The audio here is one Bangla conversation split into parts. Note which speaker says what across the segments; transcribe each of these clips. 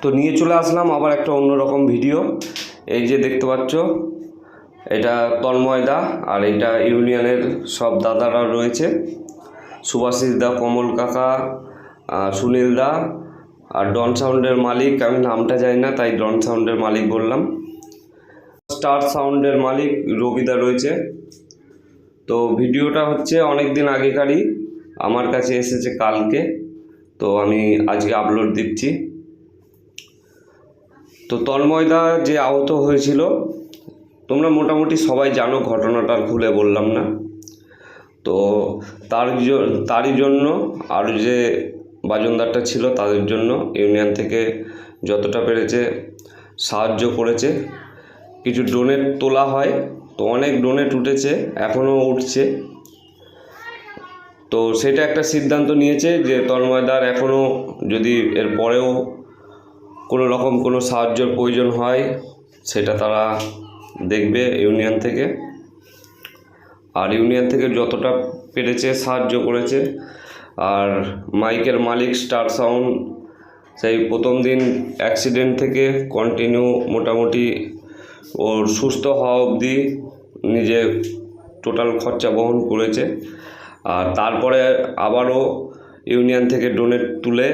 Speaker 1: তো নিয়ে চলে আসলাম আবার একটা অন্যরকম ভিডিও। এই যে দেখতে পাচ্ছ, এটা তন্ময়দা আর এটা ইউনিয়নের সব দাদারা রয়েছে। সুভাষিস দা, কমল কাকা সুনীল দা আর ডন সাউন্ডের মালিক। আমি নামটা জানি না, তাই ডন সাউন্ডের মালিক বললাম। স্টার সাউন্ডের মালিক রবিদা রয়েছে। তো ভিডিওটা হচ্ছে অনেক দিন আগেকারই। আমার কাছে এসেছে কালকে। তো আমি আজকে আপলোড দিচ্ছি। তো তন্ময়দা যে আহত হয়েছিল, তোমরা মোটামুটি সবাই জানো ঘটনাটা খুলে বললাম না। তো তার তারই জন্য আর যে বাজনদারটা ছিল তাদের জন্য ইউনিয়ন থেকে যতটা পেরেছে সাহায্য করেছে। কিছু ডোনেট তোলা হয়, তো অনেক ডোনেট উঠেছে এখনও উঠছে। তো সেটা একটা সিদ্ধান্ত নিয়েছে যে তন্ময়দার এখনও যদি এর পরেও কোনো রকম কোনো সাহায্যের প্রয়োজন হয়, সেটা তারা দেখবে ইউনিয়ন থেকে। আর ইউনিয়ন থেকে যতটা পেরেছে সাহায্য করেছে, আর মাইকের মালিক স্টার সাউন্ড, সেই প্রথম দিন অ্যাক্সিডেন্ট থেকে কন্টিনিউ মোটামুটি ওর সুস্থ হওয়া অবধি নিজে টোটাল খরচা বহন করেছে। আর তারপরে আবারও ইউনিয়ন থেকে ডোনেট তুলে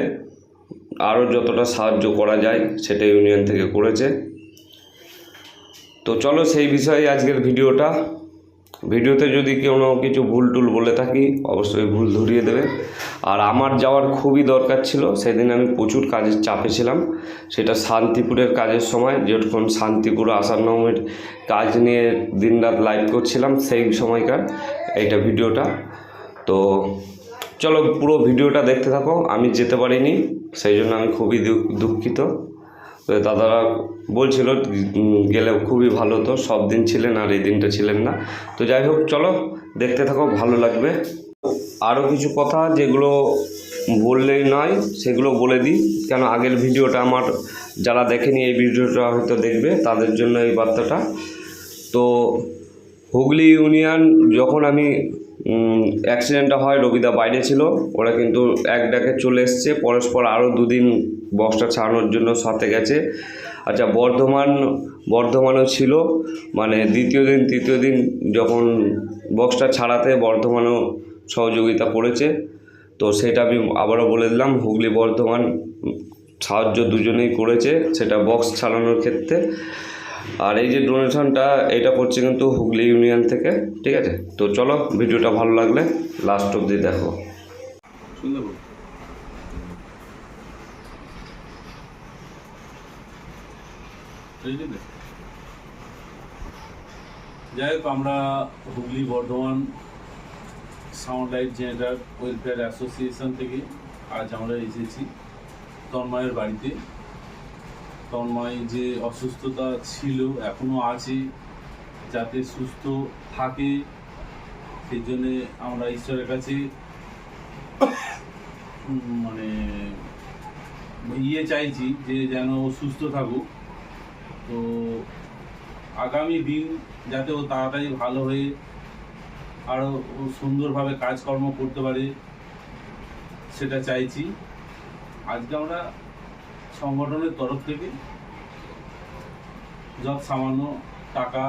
Speaker 1: আরও যতটা সাহায্য করা যায় সেটা ইউনিয়ন থেকে করেছে। তো চলো সেই বিষয়ে আজকের ভিডিওটা। ভিডিওতে যদি কোনো কিছু ভুল টুল বলে থাকি, অবশ্যই ভুল ধরিয়ে দেবে। আর আমার যাওয়ার খুবই দরকার ছিল, সেদিন আমি প্রচুর কাজের চাপে ছিলাম। সেটা শান্তিপুরের কাজের সময় যখন শান্তিপুর নবমীর কাজ নিয়ে দিনরাত লাইভ করছিলাম সেই সময়কার এইটা ভিডিওটা। তো চলো পুরো ভিডিওটা দেখতে থাকো। আমি যেতে পারিনি, সেই জন্য আমি খুবই দুঃখিত। তো দাদারা বলছিল গেলে খুবই ভালো হতো, সব দিন ছিলেন আর এই দিনটা ছিলেন না। তো যাই হোক, চলো দেখতে থাকো, ভালো লাগবে। আরও কিছু কথা যেগুলো বললেই নয়, সেগুলো বলে দিই। কেন আগের ভিডিওটা আমার যারা দেখেনি, এই ভিডিওটা হয়তো দেখবে, তাদের জন্য এই বার্তাটা। তো হুগলি ইউনিয়ন, যখন আমি অ্যাক্সিডেন্টটা হয় রবিদা বাইরে ছিল। ওরা কিন্তু এক ডাকে চলে এসছে। পরস্পর আরও দুদিন বক্সটা ছাড়ানোর জন্য সাথে গেছে। আচ্ছা বর্ধমান, বর্ধমানও ছিল। মানে দ্বিতীয় দিন, তৃতীয় দিন যখন বক্সটা ছাড়াতে বর্ধমানও সহযোগিতা করেছে, তো সেটা আমি আবারও বলে দিলাম, হুগলি, বর্ধমান সাহায্য দুজনেই করেছে। সেটা বক্স ছাড়ানোর ক্ষেত্রে। আর এই যে ডোনেশনটা এটা করছে কিন্তু হুগলি ইউনিয়ন থেকে, ঠিক আছে? তো চলো, ভিডিওটা ভালো লাগলে লাস্ট অবধি দেখো।
Speaker 2: যাই হোক আমরা Hooghly Bardhaman sound light generator welfare association থেকে আজ আমরা এসেছি তন্ময়ের বাড়িতে। তন্ময় যে অসুস্থতা ছিল এখনও আছে, যাতে সুস্থ থাকে, সেই জন্যে আমরা ঈশ্বরের কাছে মানে ইয়ে চাইছি যে যেন সুস্থ থাকুক। তো আগামী দিন যাতে ও তাড়াতাড়ি ভালো হয়ে আরও সুন্দরভাবে কাজকর্ম করতে পারে, সেটা চাইছি। আজকে আমরা সংগঠনের তরফ থেকে যত সামান্য টাকা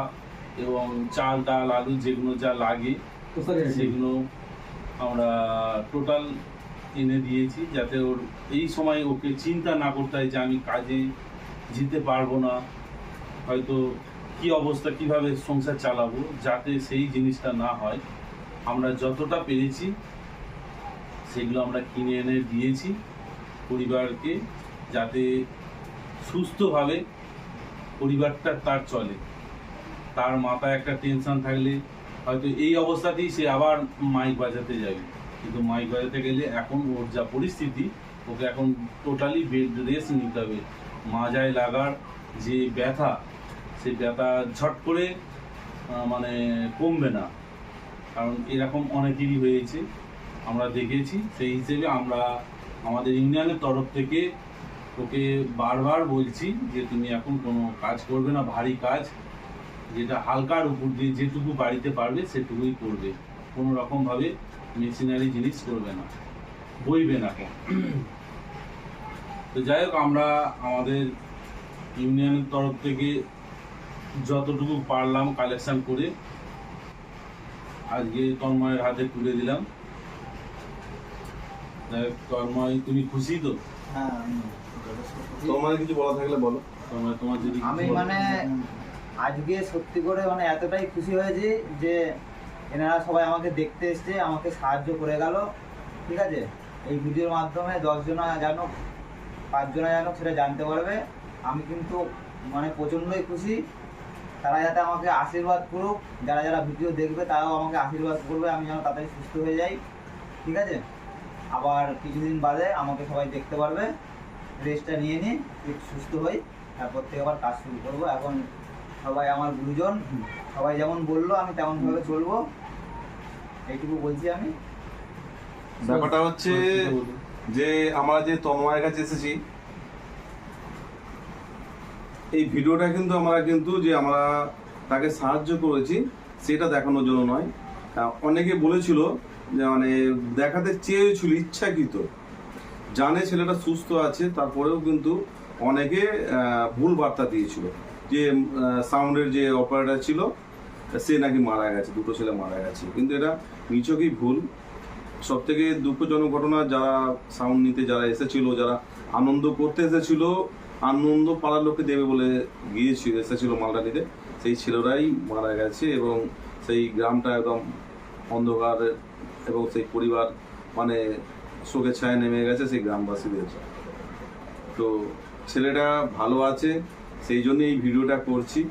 Speaker 2: এবং চাল ডাল আলু যেগুলো যা লাগে সেগুলো আমরা টোটাল এনে দিয়েছি যাতে ওর এই সময় ওকে চিন্তা না করতে হয় যে আমি কাজে যেতে পারব না হয়তো কি অবস্থা কীভাবে সংসার চালাবো যাতে সেই জিনিসটা না হয়। আমরা যতটা পেরেছি সেগুলো আমরা কিনে এনে দিয়েছি পরিবারকে। যাতে সুস্থভাবে পরিবারটা তার চলে। তার মাথায় একটা টেনশন থাকলে হয়তো এই অবস্থাতেই সে আবার মাইক বাজাতে যাবে। কিন্তু মাইক বাজাতে গেলে এখন ওর যা পরিস্থিতি, ওকে এখন টোটালি বেড রেস্ট নিতে হবে। মাজায় লাগার যে ব্যথা সেই ব্যথা ঝট করে মানে কমবে না। কারণ এরকম অনেকেরই হয়েছে। আমরা দেখেছি, সেই হিসেবে আমরা আমাদের ইউনিয়নের তরফ থেকে ওকে বারবার বলছি যে তুমি এখন কোনো কাজ করবে না, ভারী কাজ, যেটা হালকার উপর দিয়ে যেটুকু বাড়িতে পারবে সেটুকুই করবে। কোনো রকমভাবে মেশিনারি জিনিস করবে না, বইবে না কেন? তো যাই হোক, আমরা আমাদের ইউনিয়নের তরফ থেকে যতটুকু পারলাম কালেকশন করে আজকে তন্ময়ের হাতে তুলে দিলাম। তন্ময়, তুমি খুশি তো?
Speaker 3: হ্যাঁ
Speaker 4: তোমার কিছু বলা থাকলে বলো।
Speaker 2: তন্ময় তোমার যদি
Speaker 3: আমি মানে আজকে সত্যি করে মানে এতটাই খুশি হয়েছি যে এনারা সবাই আমাকে দেখতে এসছে আমাকে সাহায্য করে গেল ঠিক আছে? এই ভিডিওর মাধ্যমে দশজনা জানুক পাঁচজনা জানুক সেটা জানতে পারবে। আমি কিন্তু মানে প্রচণ্ডই খুশি। তারা যাতে আমাকে আশীর্বাদ করুক যারা যারা ভিডিও দেখবে তারাও আমাকে আশীর্বাদ করবে আমি যেন তাড়াতাড়ি সুস্থ হয়ে যাই ঠিক আছে? আবার কিছুদিন বাদে আমাকে সবাই দেখতে পারবে। রেস্টটা নিয়ে নিই একটু সুস্থ হই তারপর থেকে আবার কাজ শুরু করব। এখন সবাই আমার গুরুজন সবাই যেমন বলল আমি তেমনভাবে চলবো। এইটুকু বলছি আমি।
Speaker 4: ব্যাপারটা হচ্ছে যে আমরা যে তন্ময়ের কাছে এসেছি এই ভিডিওটা কিন্তু আমরা কিন্তু যে আমরা তাকে সাহায্য করেছি সেটা দেখানোর জন্য নয়। অনেকে বলেছিল যে মানে দেখাতে চেয়েছিল ইচ্ছাকৃত। জানে ছেলেটা সুস্থ আছে, তারপরেও কিন্তু অনেকে ভুল বার্তা দিয়েছিল। যে সাউন্ডের যে অপারেটর ছিল, সে নাকি মারা গেছে, দুটো ছেলে মারা গেছে। কিন্তু এটা নিচকই ভুল। সব থেকে দুঃখজনক ঘটনা, যারা সাউন্ড নিতে যারা এসেছিল, যারা আনন্দ করতে এসেছিল, আনন্দ পাড়ার লোককে দেবে বলে গিয়েছিল, এসেছিল মালটা নিতে সেই ছেলেরাই মারা গেছে এবং সেই গ্রামটা একদম অন্ধকার এবং সেই পরিবার মানে শোকের ছায়া নেমে গেছে সেই গ্রামবাসীদের। তো ছেলেটা ভালো আছে, সেই জন্য এই ভিডিওটা করছি।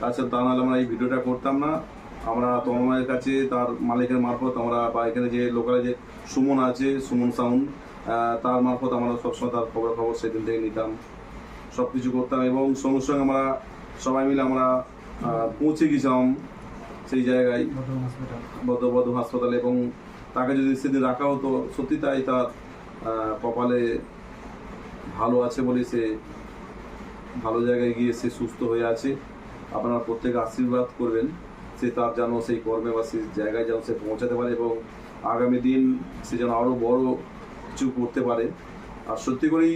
Speaker 4: তাছাড়া তা নাহলে আমরা এই ভিডিওটা করতাম না। আমরা তন্ময়ের কাছে, তার মালিকের মারফত আমরা বা এখানে যে লোকালে যে সুমন আছে, সুমন সাউন্ড তার মারফত আমরা সবসময় তার খবর খবর সেদিন থেকে নিতাম। সব কিছু করতাম এবং সঙ্গে সঙ্গে আমরা সবাই মিলে আমরা পৌঁছে গেছিলাম সেই জায়গায় বদ্ধ বদ্ধ হাসপাতালে এবং তাকে যদি সেদিন রাখা হতো সত্যি তাই তার কপালে ভালো আছে বলে সে ভালো জায়গায় গিয়ে সে সুস্থ হয়ে আছে। আপনারা প্রত্যেকে আশীর্বাদ করবেন সে তার যেন সেই কর্মে বা সেই জায়গায় যেন সে পৌঁছাতে পারে এবং আগামী দিন সে যেন আরও বড় কিছু করতে পারে। আর সত্যি করেই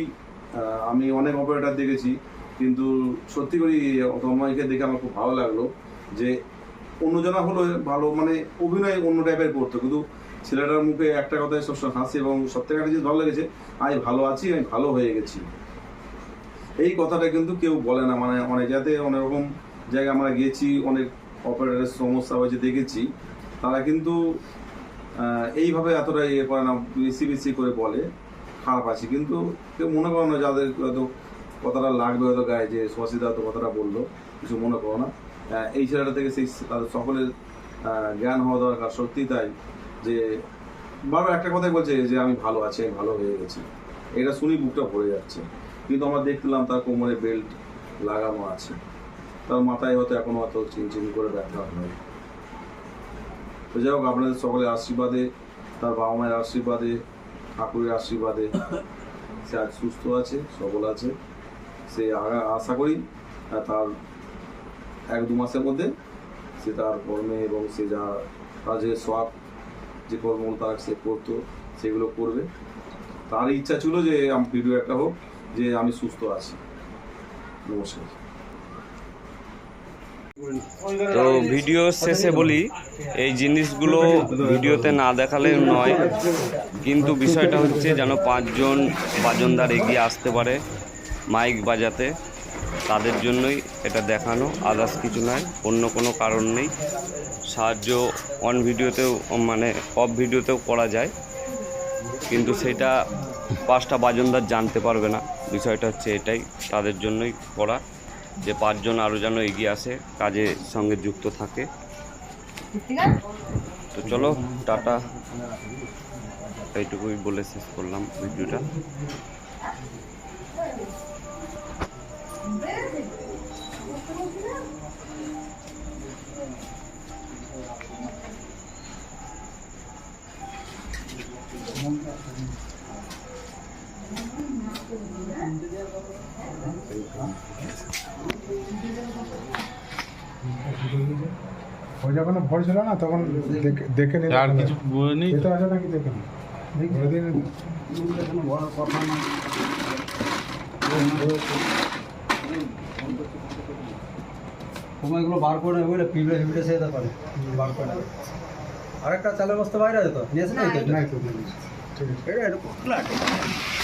Speaker 4: আমি অনেক অপারেটর দেখেছি কিন্তু সত্যি করেই তন্ময়কে দেখে আমার খুব ভালো লাগল যে অন্যজনা হলো ভালো মানে অভিনয় অন্য টাইপের করতো, কিন্তু ছেলেটার মুখে একটা কথায় সবসময় হাসি এবং থেকে একটা জিনিস ভালো লেগেছে, আমি ভালো আছি, আমি ভালো হয়ে গেছি। এই কথাটা কিন্তু কেউ বলে না মানে অনেক যাতে অনেক রকম জায়গায় আমরা গিয়েছি অনেক অপারেটরের সমস্যা হয়েছে, দেখেছি। তারা কিন্তু এইভাবে এতটা ইয়ে করে না, বেশি বেশি করে বলে, খারাপ আছে, কিন্তু কেউ মনে করো না যাদের হয়তো কথাটা লাগবে, হয়তো গায়ে যে সুহাসিদা তো কথাটা বলল। কিছু মনে করো না। এই ছেলেটা থেকে সেই তাদের সকলের জ্ঞান হওয়া দরকার সত্যি তাই যে বারবার একটা কথাই বলছে যে আমি ভালো আছি, আমি ভালো হয়ে গেছি। এটা শুনি বুকটা ভরে যাচ্ছে। কিন্তু আমরা দেখলাম তার কোমরে বেল্ট লাগানো আছে। তার মাথায় হয়তো এখনও অত চিনচিন করে ব্যথা হয় তো যাই হোক, আপনাদের সকলের আশীর্বাদে, তার বাবা মায়ের আশীর্বাদে, ঠাকুরের আশীর্বাদে সে আজ সুস্থ আছে, সবল আছে। সে আশা করি তার এক দু মাসের মধ্যে সে তার কর্মে এবং সে যা তার যে শখ যে কর্মগুলো তার সে করতো, সেগুলো করবে। তার ইচ্ছা ছিল যে আম- ভিডিও একটা হোক, যে আমি সুস্থ আছি। নমস্কার।
Speaker 1: তো ভিডিও শেষে বলি, এই জিনিসগুলো ভিডিওতে না দেখালে নয়, কিন্তু বিষয়টা হচ্ছে যেন পাঁচজন বাজনদার এগিয়ে আসতে পারে মাইক বাজাতে। তাদের জন্যই এটা দেখানো আদার্স কিছু নয়, অন্য কোনো কারণ নেই। সাহায্য অন ভিডিওতেও মানে অফ ভিডিওতেও করা যায়। কিন্তু সেটা পাঁচটা বাজনদার জানতে পারবে না। বিষয়টা হচ্ছে এটাই, তাদের জন্যই করা, যে পাঁচজন আরও যেন এগিয়ে আসে কাজের সঙ্গে যুক্ত থাকে। তো চলো, টাটা। এইটুকুই বলে শেষ করলাম ভিডিওটা।
Speaker 5: ওই যখন ভর ছিল না তখন দেখে- দেখে নিলে
Speaker 2: আর কিছু বলে নেই?
Speaker 5: এটা আছে নাকি দেখে নি
Speaker 6: সময়গুলো বার করে বুঝলে পিঁপড়ে ফিপড়ে সে ব্যাপারে। বার করে। আরেকটা চালের বস্তা বাইরে আছে তো? নিয়ে এসে। নাই তো
Speaker 5: নাই তো ঠিক আছে
Speaker 6: এটা একটু